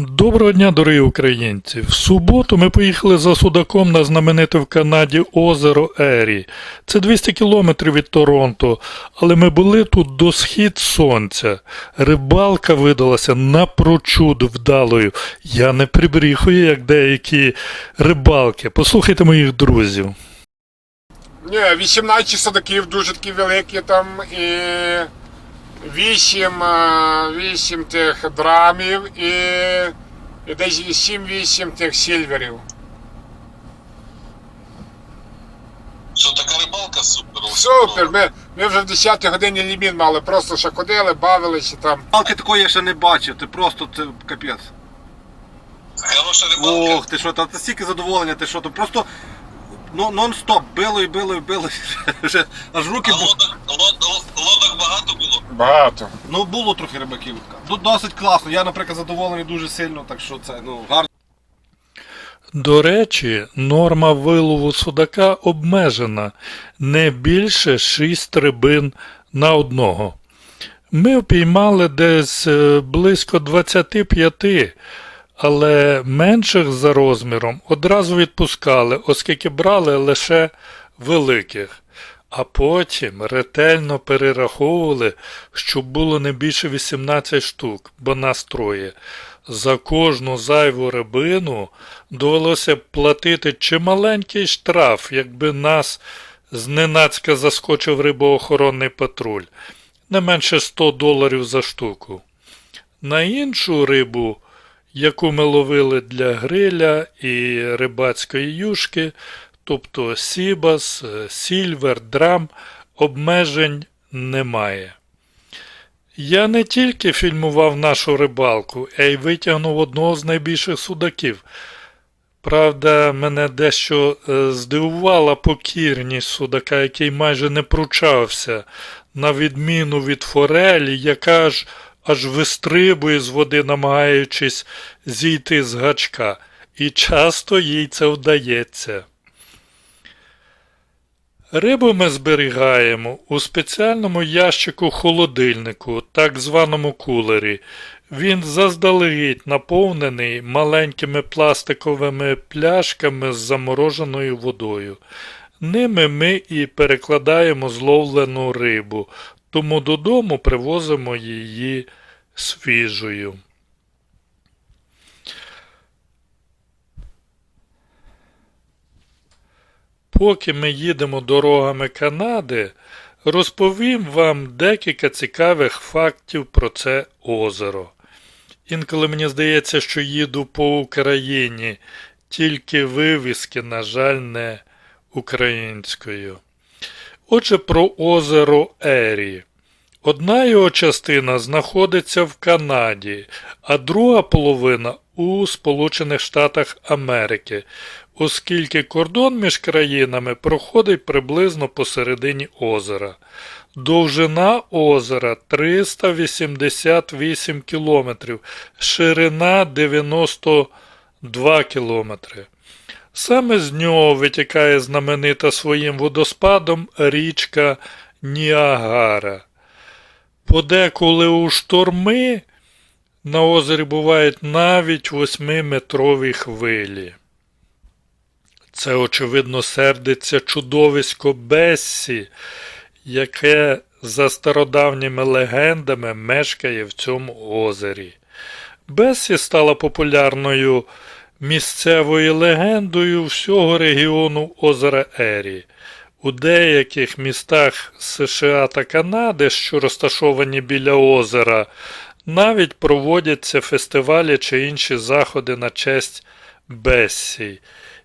Доброго дня, дорогі українці! В суботу ми поїхали за судаком на знамените в Канаді озеро Ері. Це 200 кілометрів від Торонто, але ми були тут до схід сонця. Рибалка видалася напрочуд вдалою. Я не прибріхую, як деякі рибалки. Послухайте моїх друзів. Ні, 18 судаків дуже такі великі там і 8, 8 тих драмів і, і десь 7-8 тих сільверів. Що така рибалка супер? Супер! Ми, ми вже в 10 годині лімін мали, просто ще ходили, бавилися там. Палки такої я ще не бачив, ти просто це капець. Хороша рибалка. Ох, ти що, та це стільки задоволення, ти що, то просто ну, нон-стоп, било і било і било, вже аж руки А лодок багато. Ну було трохи рибаків. Досить класно. Я, наприклад, задоволений дуже сильно, так що це ну гарно. До речі, норма вилову судака обмежена не більше 6 рибин на одного. Ми впіймали десь е, близько 25, але менших за розміром одразу відпускали, оскільки брали лише великих. А потім ретельно перераховували, щоб було не більше 18 штук, бо нас троє. За кожну зайву рибину довелося б платити чималенький штраф, якби нас зненацька заскочив рибоохоронний патруль, не менше 100 доларів за штуку. На іншу рибу, яку ми ловили для гриля і рибацької юшки, тобто сібас, е, сільвер, драм, обмежень немає. Я не тільки фільмував нашу рибалку, а й витягнув одного з найбільших судаків. Правда, мене дещо е, здивувала покірність судака, який майже не пручався, на відміну від форелі, яка ж аж вистрибує з води, намагаючись зійти з гачка, і часто їй це вдається. Рибу ми зберігаємо у спеціальному ящику холодильнику, так званому кулері. Він заздалегідь наповнений маленькими пластиковими пляшками з замороженою водою. Ними ми і перекладаємо зловлену рибу, тому додому привозимо її свіжою. Поки ми їдемо дорогами Канади, розповім вам декілька цікавих фактів про це озеро. Інколи мені здається, що їду по Україні, тільки вивіски, на жаль, не українською. Отже, про озеро Ері. Одна його частина знаходиться в Канаді, а друга половина у Сполучених Штатах Америки, оскільки кордон між країнами проходить приблизно посередині озера. Довжина озера 388 кілометрів, ширина 92 кілометри. Саме з нього витікає знаменита своїм водоспадом річка Ніагара. Подеколи у шторми на озері бувають навіть восьмиметрові хвилі. Це, очевидно, сердиться чудовисько Бессі, яке за стародавніми легендами мешкає в цьому озері. Бессі стала популярною місцевою легендою всього регіону озера Ері. У деяких містах США та Канади, що розташовані біля озера, навіть проводяться фестивалі чи інші заходи на честь Бессі.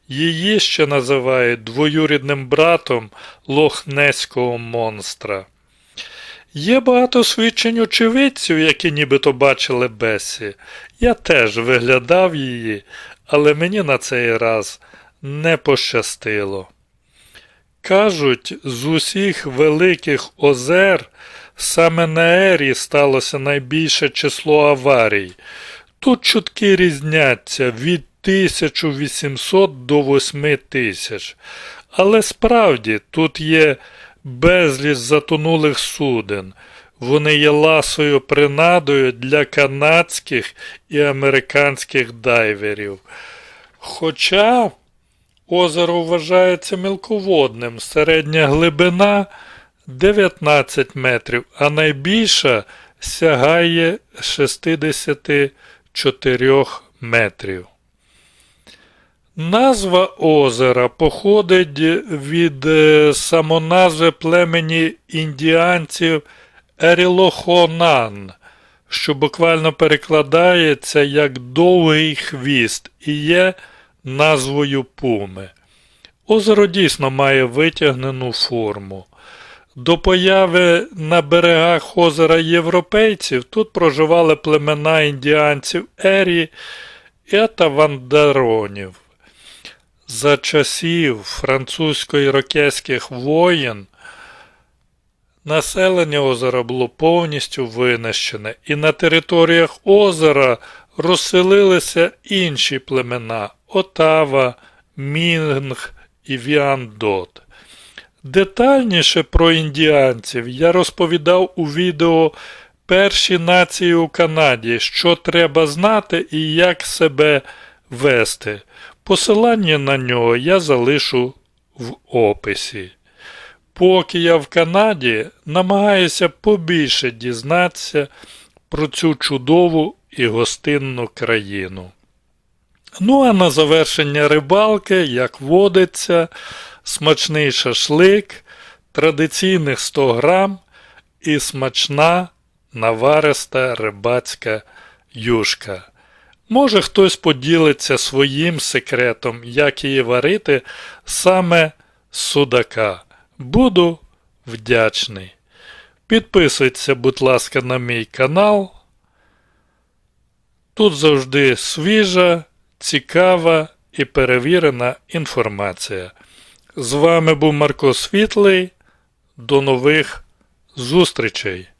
Її ще називають двоюрідним братом лохнеського монстра. Є багато свідчень очевидців, які нібито бачили Бесі. Я теж виглядав її, але мені на цей раз не пощастило. Кажуть, з усіх великих озер саме на Ері сталося найбільше число аварій. Тут чутки різняться від 1800 до 8000. Але справді тут є безліч затонулих суден. Вони є ласою принадою для канадських і американських дайверів. Хоча озеро вважається мілководним, середня глибина 19 метрів, а найбільша сягає 64 метрів. Назва озера походить від е, самоназви племені індіанців Ерілохонан, що буквально перекладається як довгий хвіст і є назвою пуми. Озеро дійсно має витягнену форму. До появи на берегах озера європейців тут проживали племена індіанців Ері і Атавандаронів. За часів французько-ірокезьких воєн населення озера було повністю винищене, і на територіях озера розселилися інші племена Отава, Мінг і Віандот. Детальніше про індіанців я розповідав у відео Перші нації у Канаді, що треба знати і як себе вести. Посилання на нього я залишу в описі. Поки я в Канаді намагаюся побільше дізнатися про цю чудову і гостинну країну. Ну а на завершення рибалки, як водиться, смачний шашлик, традиційних 100 грам і смачна навариста рибацька юшка. Може, хтось поділиться своїм секретом, як її варити саме судака. Буду вдячний. Підписуйтеся, будь ласка, на мій канал. Тут завжди свіжа, цікава і перевірена інформація. З вами був Марко Світлий. До нових зустрічей!